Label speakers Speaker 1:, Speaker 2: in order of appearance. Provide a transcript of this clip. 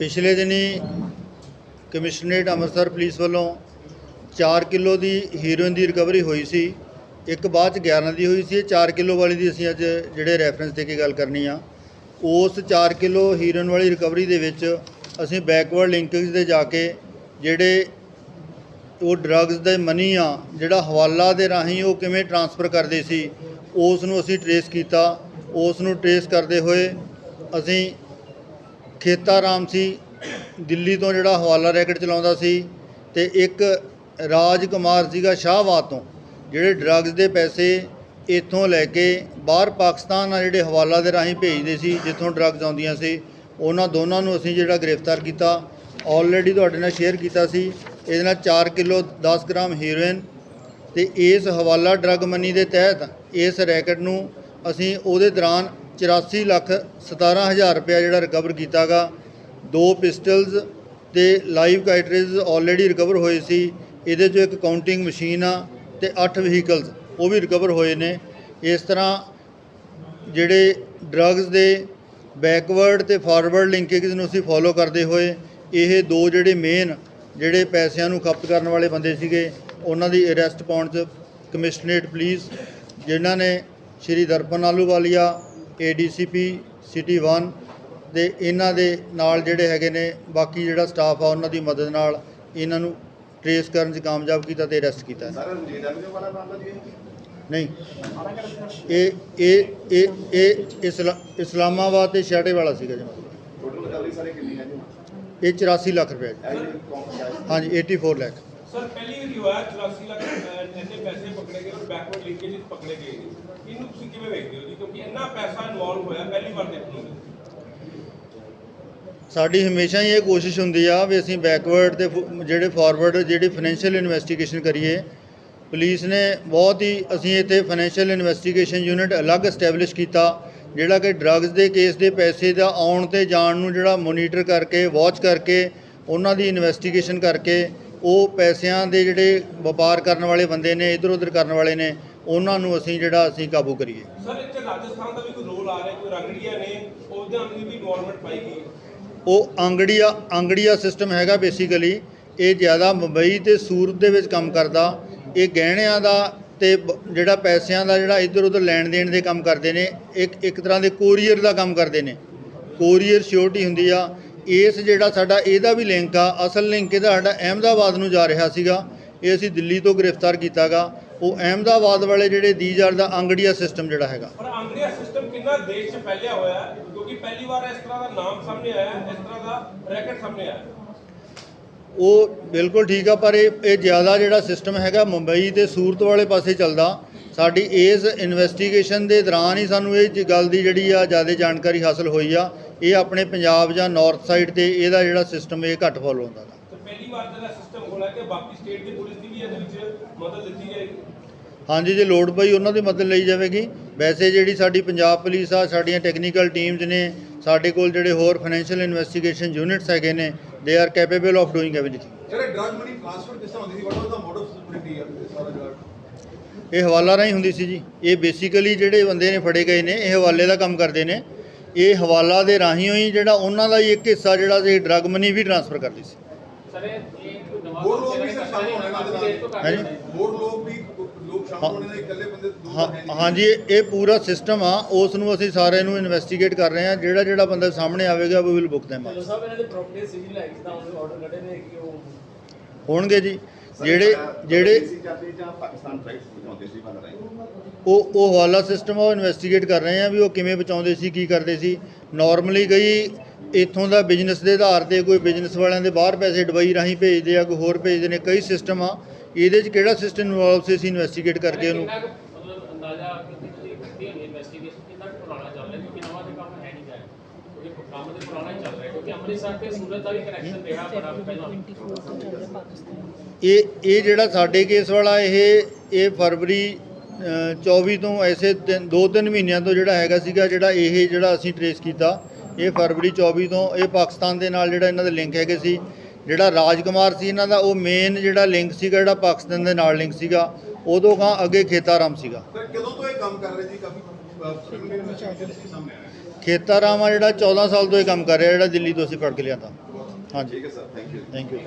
Speaker 1: ਪਿਛਲੇ ਦਿਨੀ commissionerate Amritsar police ਵੱਲੋਂ 4 ਕਿਲੋ ਦੀ ਹੀਰੋਇਨ ਦੀ ਰਿਕਵਰੀ ਹੋਈ ਸੀ। ਇੱਕ ਬਾਅਦ ਚ 11 ਦੀ ਹੋਈ ਸੀ। ਇਹ 4 ਕਿਲੋ ਵਾਲੀ ਦੀ ਅਸੀਂ ਅੱਜ ਜਿਹੜੇ ਰੈਫਰੈਂਸ ਦੇ ਕੇ ਗੱਲ ਕਰਨੀ ਆ। ਉਸ 4 ਕਿਲੋ ਹੀਰੋਇਨ ਵਾਲੀ ਰਿਕਵਰੀ ਦੇ ਵਿੱਚ ਅਸੀਂ ਬੈਕਵਰਡ ਲਿੰਕੇਜ ਦੇ ਜਾ ਕੇ ਜਿਹੜੇ ਉਹ ਡਰੱਗਸ ਦੇ ਮਨੀ ਆ, ਜਿਹੜਾ ਹਵਾਲਾ ਦੇ ਰਾਹੀਂ ਉਹ ਕਿਵੇਂ ਟਰਾਂਸਫਰ ਕਰਦੇ ਸੀ, ਉਸ ਨੂੰ ਅਸੀਂ ਟਰੇਸ ਕੀਤਾ। ਉਸ ਨੂੰ ਟਰੇਸ ਕਰਦੇ ਹੋਏ ਅਸੀਂ ਖੇਤਾ ਰਾਮ ਸੀ, ਦਿੱਲੀ ਤੋਂ ਜਿਹੜਾ ਹਵਾਲਾ ਰੈਕਟ ਚਲਾਉਂਦਾ ਸੀ ਤੇ ਇੱਕ ਰਾਜ ਕੁਮਾਰ ਸੀਗਾ ਸ਼ਾਹਬਾਦ ਤੋਂ, ਜਿਹੜੇ ਡਰੱਗਸ ਦੇ ਪੈਸੇ ਇੱਥੋਂ ਲੈ ਕੇ ਬਾਹਰ ਪਾਕਿਸਤਾਨ ਆ ਜਿਹੜੇ ਹਵਾਲਾ ਦੇ ਰਾਹੀਂ ਭੇਜਦੇ ਸੀ, ਜਿੱਥੋਂ ਡਰੱਗਸ ਆਉਂਦੀਆਂ ਸੀ, ਉਹਨਾਂ ਦੋਨਾਂ ਨੂੰ ਅਸੀਂ ਜਿਹੜਾ ਗ੍ਰਿਫਤਾਰ ਕੀਤਾ ਆਲਰੇਡੀ ਤੁਹਾਡੇ ਨਾਲ ਸ਼ੇਅਰ ਕੀਤਾ ਸੀ, ਇਹਦੇ ਨਾਲ 4 ਕਿਲੋ 10 ਗ੍ਰਾਮ ਹੀਰੋਇਨ ਤੇ ਇਸ ਹਵਾਲਾ ਡਰੱਗ ਮਨੀ ਦੇ ਤਹਿਤ ਇਸ ਰੈਕਟ ਨੂੰ ਅਸੀਂ ਉਹਦੇ ਦੌਰਾਨ 84 ਲੱਖ 17000 ਰੁਪਇਆ ਜਿਹੜਾ ਰਿਕਵਰ ਕੀਤਾਗਾ। ਦੋ ਪਿਸਟਲਸ ਤੇ ਲਾਈਵ ਕਾਈਟਰੇਜ ਆਲਰੇਡੀ ਰਿਕਵਰ ਹੋਏ ਸੀ। ਇਹਦੇ ਚੋਂ ਇੱਕ ਕਾਊਂਟਿੰਗ ਮਸ਼ੀਨ ਆ ਤੇ 8 ਵਹੀਕਲਸ ਉਹ ਵੀ ਰਿਕਵਰ ਹੋਏ ਨੇ। ਇਸ ਤਰ੍ਹਾਂ ਜਿਹੜੇ ਡਰੱਗਸ ਦੇ ਬੈਕਵਰਡ ਤੇ ਫਾਰਵਰਡ ਲਿੰਕੇਜ ਨੂੰ ਅਸੀਂ ਫੋਲੋ ਕਰਦੇ ਹੋਏ, ਇਹ ਦੋ ਜਿਹੜੇ ਮੇਨ ਜਿਹੜੇ ਪੈਸਿਆਂ ਨੂੰ ਖਪਤ ਕਰਨ ਵਾਲੇ ਬੰਦੇ ਸੀਗੇ, ਉਹਨਾਂ ਦੀ ਅਰੈਸਟ ਪਾਉਣ 'ਚ ਕਮਿਸ਼ਨਰੇਟ ਪੁਲਿਸ ਜਿਨ੍ਹਾਂ ਨੇ ਸ਼੍ਰੀ ਦਰਪਨ ਆਲੂਵਾਲੀਆ ਏਡੀਸੀਪੀ ਸਿਟੀ 1 ਤੇ ਇਹਨਾਂ ਦੇ ਨਾਲ ਜਿਹੜੇ ਹੈਗੇ ਨੇ, ਬਾਕੀ ਜਿਹੜਾ ਸਟਾਫ ਆ ਉਹਨਾਂ ਦੀ ਮਦਦ ਨਾਲ ਇਹਨਾਂ ਨੂੰ ਟਰੇਸ ਕਰਨ 'ਚ ਕਾਮਯਾਬ ਕੀਤਾ ਤੇ ਅਰੈਸਟ ਕੀਤਾ
Speaker 2: ਸਰ ਰਣਜੀਤ ਐਵਨਿਊ ਵਾਲਾ ਮਾਮਲਾ ਜੀ
Speaker 1: ਨਹੀਂ, ਇਹ ਇਹ ਇਹ ਇਹ ਇਸਲਾ- ਇਸਲਾਮਾਬਾਦ ਤੇ ਛਾਟੇ ਵਾਲਾ ਸੀਗਾ ਜੀ।
Speaker 2: ਟੋਟਲ ਰਿਕਵਰੀ ਸਾਰੇ ਕਿੰਨੀ ਹੈ ਜੀ
Speaker 1: ਇਹ 84 ਲੱਖ ਰੁਪਏ ਹਾਂਜੀ 84 ਲੱਖ।
Speaker 3: ਸਰ, ਪਹਿਲੀ ਵਾਰੀ 84 ਲੱਖ ਇੰਨੇ ਪੈਸੇ ਪਕੜੇ ਗਏ ਔਰ ਬੈਕਵਰਡ ਲਿੰਕੇਜ ਪਕੜੇ ਗਏ। ਇਹਨੂੰ ਤੁਸੀਂ ਕਿਵੇਂ ਵੇਖਦੇ ਹੋ ਜੀ? ਕਿਉਂਕਿ ਇੰਨਾ ਪੈਸਾ ਇਨਵੋਲਵ ਹੋਇਆ, ਪਹਿਲੀ ਵਾਰ ਦੇਖਣ
Speaker 1: ਸਾਡੀ ਹਮੇਸ਼ਾ ਹੀ ਇਹ ਕੋਸ਼ਿਸ਼ ਹੁੰਦੀ ਆ ਵੀ ਅਸੀਂ ਬੈਕਵਰਡ ਤੇ ਫ- ਜਿਹੜੇ ਫਾਰਵਰਡ ਜਿਹੜੀ ਫਾਈਨੈਂਸ਼ੀਅਲ ਇਨਵੈਸਟੀਗੇਸ਼ਨ ਕਰੀਏ। ਪੁਲਿਸ ਨੇ ਬਹੁਤ ਹੀ, ਅਸੀਂ ਇੱਥੇ ਫਾਈਨੈਂਸ਼ੀਅਲ ਇਨਵੈਸਟੀਗੇਸ਼ਨ ਯੂਨਿਟ ਅਲੱਗ ਐਸਟੈਬਲਿਸ਼ ਕੀਤਾ, ਜਿਹੜਾ ਕਿ ਡਰੱਗਸ ਦੇ ਕੇਸ ਦੇ ਪੈਸੇ ਦਾ ਆਉਣ ਤੇ ਜਾਣ ਨੂੰ ਜਿਹੜਾ ਮੋਨੀਟਰ ਕਰਕੇ ਵਾਚ ਕਰਕੇ, ਉਹਨਾਂ ਦੀ ਇਨਵੈਸਟੀਗੇਸ਼ਨ ਕਰਕੇ, ਉਹ ਪੈਸਿਆਂ ਦੇ ਜਿਹੜੇ ਵਪਾਰ ਕਰਨ ਵਾਲੇ ਬੰਦੇ ਨੇ ਇਧਰ ਉਧਰ ਕਰਨ ਵਾਲੇ ਨੇ ਉਹਨਾਂ ਨੂੰ ਅਸੀਂ ਜਿਹੜਾ ਅਸੀਂ ਕਾਬੂ ਕਰੀਏ।
Speaker 3: ਸਰ ਇੱਥੇ ਰਾਜਸਥਾਨ ਦਾ ਵੀ ਕੋਈ ਰੋਲ ਆ ਰਿਹਾ ਕੋਈ ਰੰਗੜੀਆਂ ਨੇ ਉਹਦੇ ਨਾਲ ਵੀ ਇਨਵੋਲਵਮੈਂਟ ਪਾਈ ਗਈ।
Speaker 1: ਉਹ ਅੰਗੜੀਆ ਅੰਗੜੀਆ ਸਿਸਟਮ ਹੈਗਾ ਬੇਸਿਕਲੀ ਇਹ ਜ਼ਿਆਦਾ ਮੁੰਬਈ ਤੇ ਸੂਰਤ ਦੇ ਵਿੱਚ ਕੰਮ ਕਰਦਾ। ਇਹ ਗਹਿਣਿਆਂ ਦਾ ਤੇ ਜਿਹੜਾ ਪੈਸਿਆਂ ਦਾ ਜਿਹੜਾ ਇੱਧਰ ਉੱਧਰ ਲੈਣ ਦੇਣ ਦੇ ਕੰਮ ਕਰਦੇ ਨੇ ਇੱਕ ਇੱਕ ਤਰ੍ਹਾਂ ਦੇ ਕੋਰੀਅਰ ਦਾ ਕੰਮ ਕਰਦੇ ਨੇ। ਕੋਰੀਅਰ ਸਿਕਿਉਰਿਟੀ ਹੁੰਦੀ ਆ। ਇਸ ਜਿਹੜਾ ਸਾਡਾ ਇਹਦਾ ਵੀ ਲਿੰਕ ਆ। ਅਸਲ ਲਿੰਕ ਇਹਦਾ ਸਾਡਾ ਅਹਿਮਦਾਬਾਦ ਨੂੰ ਜਾ ਰਿਹਾ ਸੀਗਾ। ਇਹ ਅਸੀਂ ਦਿੱਲੀ ਤੋਂ ਗ੍ਰਿਫਤਾਰ ਕੀਤਾਗਾ। ਉਹ ਅਹਿਮਦਾਬਾਦ ਵਾਲੇ ਜਿਹੜੇ ਦੀਜ ਆਰ ਦਾ ਅੰਗੜੀਆ ਸਿਸਟਮ ਜਿਹੜਾ ਹੈਗਾ।
Speaker 3: ਪਰ ਅੰਗਰੇਜ਼ ਸਿਸਟਮ ਕਿੰਨਾ ਦੇਸ਼ 'ਚ ਫੈਲਿਆ ਹੋਇਆ ਹੈ? ਕਿਉਂਕਿ ਪਹਿਲੀ ਵਾਰ ਇਸ ਤਰ੍ਹਾਂ ਦਾ ਨਾਮ ਸਾਹਮਣੇ ਆਇਆ ਹੈ, ਇਸ ਤਰ੍ਹਾਂ ਦਾ ਰੈਕਟ ਸਾਹਮਣੇ ਆਇਆ।
Speaker 1: ਉਹ ਬਿਲਕੁਲ ਠੀਕ ਆ ਪਰ ਇਹ ਇਹ ਜ਼ਿਆਦਾ ਜਿਹੜਾ ਸਿਸਟਮ ਹੈਗਾ ਮੁੰਬਈ ਤੇ ਸੂਰਤ ਵਾਲੇ ਪਾਸੇ ਚੱਲਦਾ। ਸਾਡੀ ਇਸ ਇਨਵੈਸਟੀਗੇਸ਼ਨ ਦੇ ਦੌਰਾਨ ਹੀ ਸਾਨੂੰ ਇਹ ਗੱਲ ਦੀ ਜਿਹੜੀ ਆ ਜ਼ਿਆਦਾ ਜਾਣਕਾਰੀ ਹਾਸਲ ਹੋਈ ਆ। ਇਹ ਆਪਣੇ ਪੰਜਾਬ ਜਾਂ ਨਾਰਥ ਸਾਈਡ ਤੇ ਇਹਦਾ ਜਿਹੜਾ ਸਿਸਟਮ ਇਹ ਘੱਟ ਫੋਲੋ ਹੁੰਦਾ
Speaker 3: ਪਹਿਲੀ ਵਾਰ ਜਿਹੜਾ ਸਿਸਟਮ ਹੋਣਾ ਕਿ ਬਾਕੀ ਸਟੇਟ ਦੀ ਮਦਦ ਦਿੱਤੀ ਜਾਏਗੀ?
Speaker 1: ਹਾਂਜੀ ਜੇ ਲੋੜ ਪਈ ਉਹਨਾਂ ਦੀ ਮਦਦ ਲਈ ਜਾਵੇਗੀ। ਵੈਸੇ ਜਿਹੜੀ ਸਾਡੀ ਪੰਜਾਬ ਪੁਲਿਸ ਆ ਸਾਡੀਆਂ ਟੈਕਨੀਕਲ ਟੀਮਸ ਨੇ ਸਾਡੇ ਕੋਲ ਜਿਹੜੇ ਹੋਰ ਫਾਈਨੈਂਸ਼ੀਅਲ ਇਨਵੈਸਟੀਗੇਸ਼ਨ ਯੂਨਿਟਸ ਹੈਗੇ ਨੇ they are capable of doing everything
Speaker 4: ਜਿਹੜੇ ਡਰਗ ਮਨੀ ਟ੍ਰਾਂਸਫਰ ਕਿਸ ਤਰ੍ਹਾਂ ਹੁੰਦੀ ਸੀ? What was the mode of security ਹੈ ਇਹ ਸਾਰਾ ਜਿਹੜਾ?
Speaker 1: ਇਹ ਹਵਾਲਾ ਰਾਹੀਂ ਹੁੰਦੀ ਸੀ ਜੀ। ਇਹ ਬੇਸਿਕਲੀ ਜਿਹੜੇ ਬੰਦੇ ਨੇ ਫੜੇ ਗਏ ਨੇ ਇਹ ਹਵਾਲੇ ਦਾ ਕੰਮ ਕਰਦੇ ਨੇ। ਇਹ ਹਵਾਲਾ ਦੇ ਰਾਹੀਂ ਹੀ ਜਿਹੜਾ ਉਹਨਾਂ ਦਾ ਹੀ ਇੱਕ ਹਿੱਸਾ ਜਿਹੜਾ ਸੀ ਡਰਗ ਮਨੀ ਵੀ ਟ੍ਰਾਂਸਫਰ ਕਰਦੀ ਸੀ।
Speaker 5: ਸਰ ਇਹ ਇਹ ਕੋਈ ਨਵਾਂ ਹੈ,
Speaker 1: ਹਾਂਜੀ।
Speaker 5: ਰਹੇ ਨੇ।
Speaker 4: ਹੋਰ ਲੋਕ ਵੀ ਲੋਕ ਸ਼ਾਮਲ ਹੋਣੇ ਨੇ ਇਕੱਲੇ ਬੰਦੇ ਦੋ
Speaker 1: ਹਾਂ
Speaker 4: ਹੈ ਨਹੀਂ।
Speaker 1: ਹਾਂਜੀ ਇਹ ਇਹ ਪੂਰਾ ਸਿਸਟਮ ਆ ਉਸ ਨੂੰ ਅਸੀਂ ਸਾਰਿਆਂ ਨੂੰ ਇਨਵੈਸਟੀਗੇਟ ਕਰ ਰਹੇ ਹਾਂ ਜਿਹੜਾ ਜਿਹੜਾ ਬੰਦਾ ਸਾਹਮਣੇ ਆਵੇਗਾ we will book them
Speaker 5: Dhillon Sahib ਇਹਨਾਂ ਦੇ ਪ੍ਰਾਪਰਟੀ ਸਿਵਲ ਹੈ ਜਿੱਦਾਂ ਉਹਨੇ ਆਰਡਰ ਕੱਢੇ ਨੇ ਕਿ ਉਹ
Speaker 1: ਹੋਣਗੇ ਜੀ
Speaker 2: ਸਰ,
Speaker 1: ਜਿਹੜੇ ਜਿਹੜੇ
Speaker 2: ਦੇਸੀ ਜਾਂਦੇ ਜਾਂ ਪਾਕਿਸਤਾਨ ਫਲਾਈਟਸ ਪਹੁੰਚਾਉਂਦੇ ਸੀ ਬੰਦ ਰਹੇ
Speaker 1: ਉਹ ਉਹ ਹਵਾਲਾ ਸਿਸਟਮ ਉਹ ਇਨਵੈਸਟੀਗੇਟ ਕਰ ਰਹੇ ਆ ਵੀ ਉਹ ਕਿਵੇਂ ਬਚਾਉਂਦੇ ਸੀ ਕੀ ਕਰਦੇ ਸੀ ਨਾਰਮਲੀ ਕਈ ਇੱਥੋਂ ਦਾ ਬਿਜ਼ਨਸ ਦੇ ਆਧਾਰ ਤੇ ਕੋਈ ਬਿਜ਼ਨਸ ਵਾਲਿਆਂ ਦੇ ਬਾਹਰ ਪੈਸੇ ਦੁਬਈ ਰਾਹੀਂ ਭੇਜਦੇ ਆ ਕੋਈ ਹੋਰ ਭੇਜਦੇ ਨੇ ਕਈ ਸਿਸਟਮ ਆ। ਇਹਦੇ 'ਚ ਕਿਹੜਾ ਸਿਸਟਮ ਇਨਵੋਲਵ ਸੀ ਅਸੀਂ ਇਨਵੈਸਟੀਗੇਟ ਕਰਕੇ ਉਹਨੂੰ
Speaker 5: ਕੰਮ ਤੇ ਪੁਰਾਣਾ ਹੀ ਚੱਲ ਰਿਹਾ ਕਿਉਂਕਿ ਅੰਮ੍ਰਿਤਸਰ ਤੇ ਸੂਰਤ ਦਾ ਵੀ ਕਨੈਕਸ਼ਨ ਰਿਹਾ ਬੜਾ ਪਹਿਲਾਂ।
Speaker 1: ਇਹ ਇਹ ਜਿਹੜਾ ਸਾਡੇ ਕੇਸ ਵਾਲਾ ਇਹ ਇਹ ਫਰਵਰੀ ਅ, 24 ਤੋਂ ਐਸੇ ਦੋ ਤਿੰਨ ਮਹੀਨਿਆਂ ਤੋਂ ਜਿਹੜਾ ਹੈਗਾ ਸੀਗਾ ਜਿਹੜਾ ਇਹ ਜਿਹੜਾ ਅਸੀਂ ਟਰੇਸ ਕੀਤਾ ਇਹ ਫਰਵਰੀ 24 ਤੋਂ ਇਹ ਪਾਕਿਸਤਾਨ ਦੇ ਨਾਲ ਜਿਹੜਾ ਇਹਨਾਂ ਦੇ ਲਿੰਕ ਹੈਗੇ ਸੀ ਜਿਹੜਾ ਰਾਜਕੁਮਾਰ ਸੀ ਇਹਨਾਂ ਦਾ ਉਹ ਮੇਨ ਜਿਹੜਾ ਲਿੰਕ ਸੀਗਾ ਜਿਹੜਾ ਪਾਕਿਸਤਾਨ ਦੇ ਨਾਲ ਲਿੰਕ ਸੀਗਾ ਉਦੋਂ ਕਾਂ ਅੱਗੇ ਖੇਤਾਰਾਮ ਸੀਗਾ।
Speaker 4: ਸਰ ਕਦੋਂ ਤੋਂ ਇਹ ਕੰਮ ਕਰ ਰਹੇ ਜੀ ਕਾਫੀ ਪ੍ਰੀਲਿਮਿਨਰੀ ਇਨਵੈਸਟੀਗੇਸ਼ਨ ਸੀ ਸਾਹਮਣੇ ਆਇਆ।
Speaker 1: ਖੇਤਾਰਾਮ ਆ ਜਿਹੜਾ 14 ਸਾਲ ਤੋਂ ਇਹ ਕੰਮ ਕਰ ਰਿਹਾ ਜਿਹੜਾ ਦਿੱਲੀ ਤੋਂ ਅਸੀਂ ਫੜ ਕੇ ਲਿਆਂਦਾ। ਹਾਂਜੀ
Speaker 2: ਠੀਕ ਹੈ sir thank you
Speaker 1: thank you